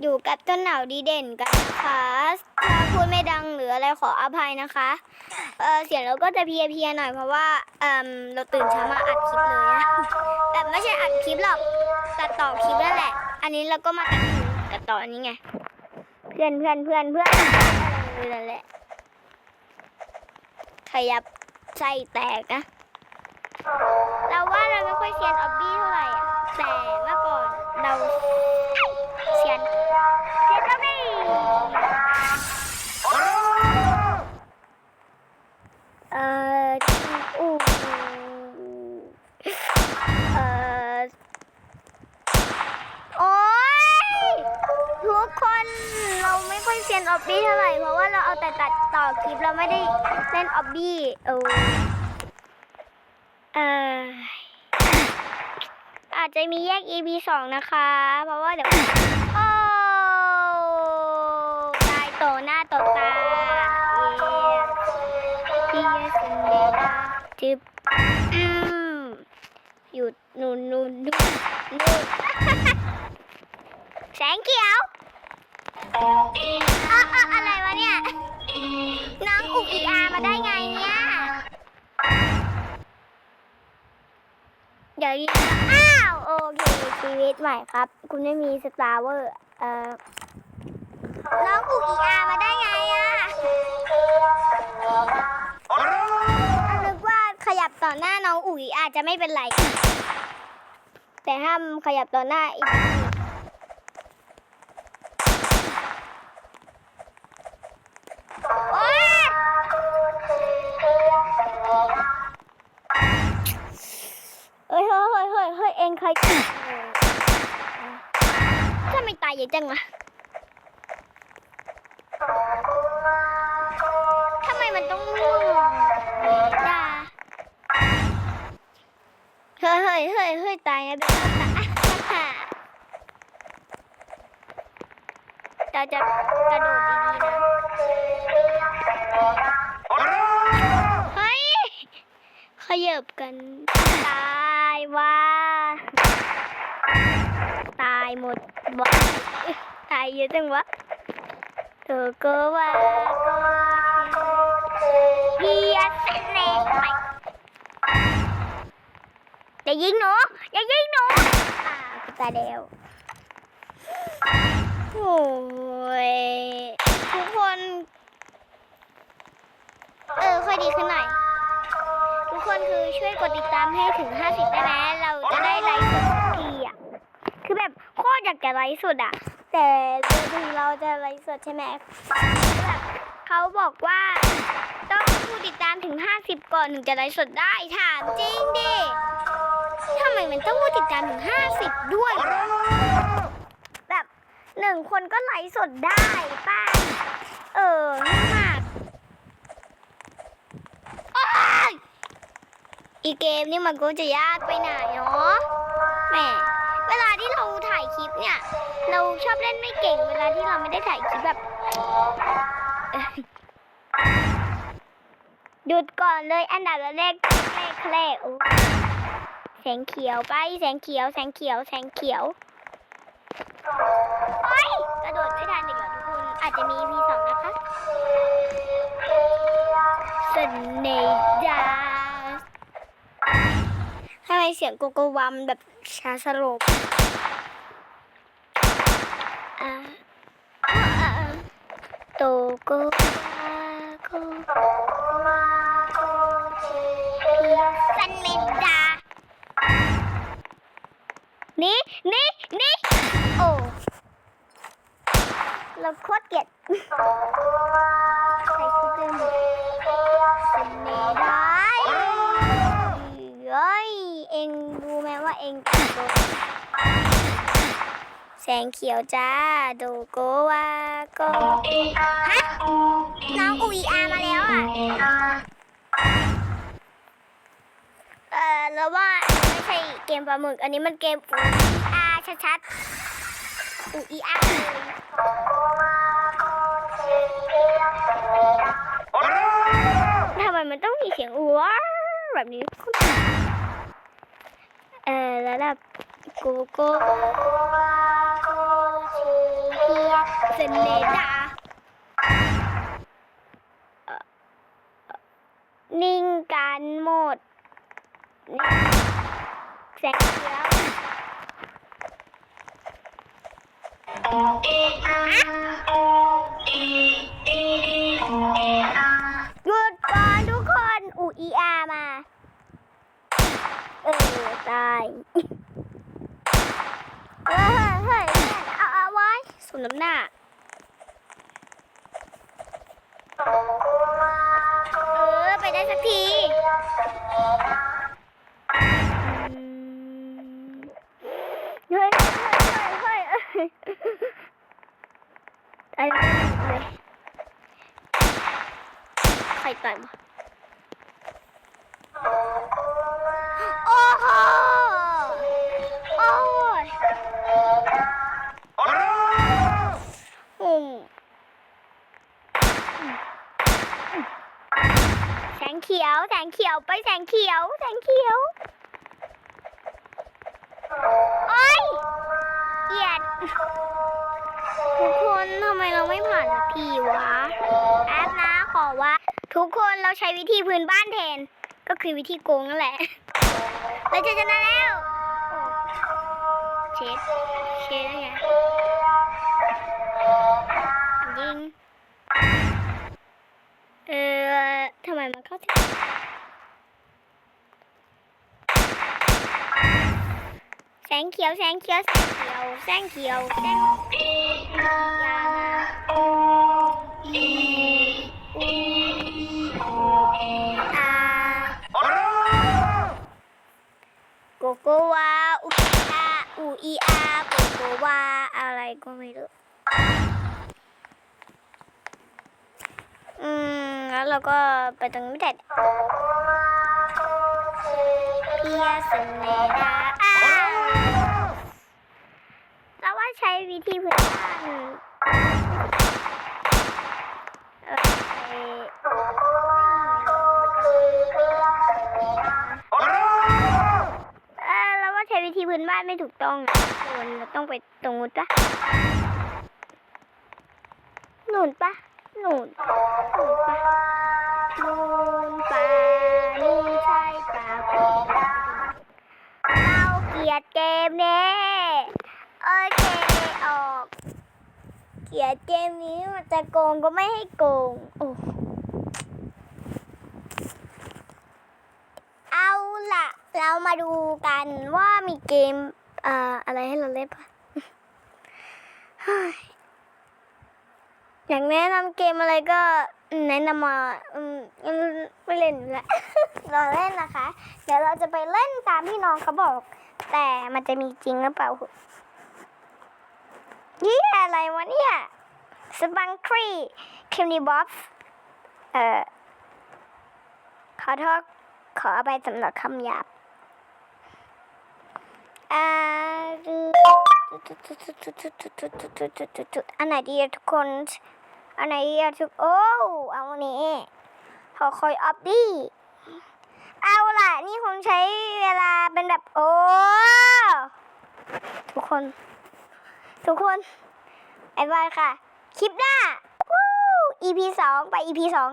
อยู่กับต้นหนาวดีเด่นกันนะคะถ้าพูดไม่ดังหรืออะไรขออภัยนะคะ เออเสียงเราก็จะเพลียหน่อยเพราะว่าเอมเราตื่นเช้ามาอัดคลิปเลยอะแบบไม่ใช่อัดคลิปหรอกตัดต่อคลิปนั่นแหละ อันนี้เราก็มาตัดตัดต่ออันนี้ไง เพื่อนเพื่อนเพื่อนเพื่อนเออนั่นแหละขยับไส้แตกนะ เราว่าเราไม่ค่อยเซียนออบบี้เท่าไหร่แต่เมื่อก่อน เราเซียนเซียนออบบี้เอ่ออู้เอ่อโอ้ยทุกคนเราไม่ค่อยเซียนออบบี้เท่าไหร่เพราะว่าเราเอาแต่ตัดต่อคลิปเราไม่ได้เล่นออบบี้เออเอ่อ อาจจะมีแยก EP สองนะคะ เพราะว่าเดี๋ยว โอ้ตายโตหน้าโตตาเยี่ยสินเดดาจึบอืมหยุดนูนนูนนูนนูนแสงเขียวอ้อ้าวอะไรวะเนี่ย น้องอุกอีอามาได้ไงเนี่ย เดี๋ยวอ้า เคชีวิตใหม่ครับ คุณไม่มีสตาร์เวอร์เอ่อน้องอุกอีอามาได้ไงอะนึกว่าขยับต่อหน้าน้องอุ๋ยอาจะไม่เป็นไร แต่ห้ามขยับต่อหน้าอีก องใครถ้าไม่ตายอย่าจังอะทำไมมันต้องม่วงเมดาเฮ้ยเฮ้ยเฮ้ยเฮ้ยตายนะเบลตายเราจะกระโดดดีๆนะเฮ้ยขยับกันตาายว่าตายหมดวะตายเยอะจังวะเธอก็ว่าเฮียเสเน่ไปอย่ายิงหนูอย่ายิงหนูอ่ากูตายแล้วโอ้ยทุกคน เออ ค่อยดีขึ้นหน่อย คนคือช่วยกดติดตามให้ถึง 50ได้ไหมเราจะได้ไลฟ์สดทีอะคือแบบโคตรอยากจะไลฟ์สดอะ แต่เดี๋ยวถึงเราจะไลฟ์สดใช่ไหมแบบเขาบอกว่าต้องผู้ติดตามถึง 50 ก่อนถึงจะไลฟ์สดได้ถามจริงดิทำไมมันต้องผู้ติดตามถึง 50 ด้วย แบบหนึ่งคนก็ไลฟ์สดได้ป้า เออง่ายมาก โอ๊ย อีเกมนี่มันก็จะยากไปหน่อยเนาะแหมเวลาที่เราถ่ายคลิปเนี่ย เราชอบเล่นไม่เก่ง เวลาที่เราไม่ได้ถ่ายคลิปแบบหยุดก่อนเลยอันดับแรกแรกแรกโอ้แสงเขียวไปแสงเขียวแสงเขียวแสงเขียวโอ้ยกระโดดไม่ทันอีกเหรอทุกคนอาจจะมี V สองนะคะเสน่ เสียงโกโกวามแบบช้าสลปอ่าอ่าโตโกวาโกวาโกพี่เสน่ห์ดานี่นี่นี่โอ้เราโคตรเกลียดใครคิด องรู้ไหมว่าเองโดนแสงเขียวจ้าโดโกวาโกฮะน้องอุยอามาแล้วอะ เออแล้วว่าไม่ใช่เกมปลาหมึก อันนี้มันเกมอุยอาชัดๆอุยอาเลยทำไมมันต้องมีเสียงอ้วแบบนี้ เออระดับโกโก้โกชีเพียเซนเนดาเอ่อเอ่อนิ่งกันหมดแสงเขียว ตายเฮ้ยเฮ้ยเอาเอาไว้สมน้ำหน้าเออไปได้สักทีเฮ้ยเฮ้ยเฮ้ยเฮ้ยตายเลยใครตายมา แสงเขียว แสงเขียวไปแสงเขียว แสงเขียว โอ้ยเกลียดทุกคนทำไมเราไม่ผ่านสักทีวะ แอปนะขอว่า ทุกคนเราใช้วิธีพื้นบ้านแทน ก็คือวิธีโกงนั่นแหละเราจะชนะแล้ว เช็ดเช็ดได้ไง เออทำไมมันเข้าถึงแสงเขียวแสงเขียวแสงเขียวแสงเขียวแสงยามาอาโกโกวาอุอีอาอูอีอาโกโกวาอะไรก็ไม่รู้อืม แล้วเราก็ไปตรงนี้แต่เพียสเนดาอ้าวเราว่าใช้วิธีพื้นบ้านเออเออเราว่าใช้วิธีพื้นบ้านไม่ถูกต้องนะควรเราต้องไปตรงนู้นปะหนุนปะ หนุนนูนปะนูนปะนี่ใช่ปะเราเกลียดเกมนี้โอเคออกเกลียดเกมนี้มันจะโกงก็ไม่ให้โกงโอ้เอาล่ะ เรามาดูกันว่ามีเกม เอ่อ อะไรให้เราเล่นปะฮ้ย อยากแนะนำเกมอะไรก็แนะนำมาอืมไม่เล่นละเราเล่นนะคะ เดี๋ยวเราจะไปเล่นตามที่น้องเขาบอก แต่มันจะมีจริงหรือเปล่านี่อะไรวะเนี่ยสบังครีคิมนีบ๊อบเอ่อขอโทษขออภัยสำหรับคำหยาบอ่า อันไหนดีอะทุกคน อันไหนดีอะทุก โอ้ เอาอันนี้ขอคอยออฟดี้เอาล่ะ นี่คงใช้เวลาเป็นแบบ โอ้ ทุกคน ทุกคนไอ้บายค่ะ คลิปหน้าวู้ EP สองไป EP สอง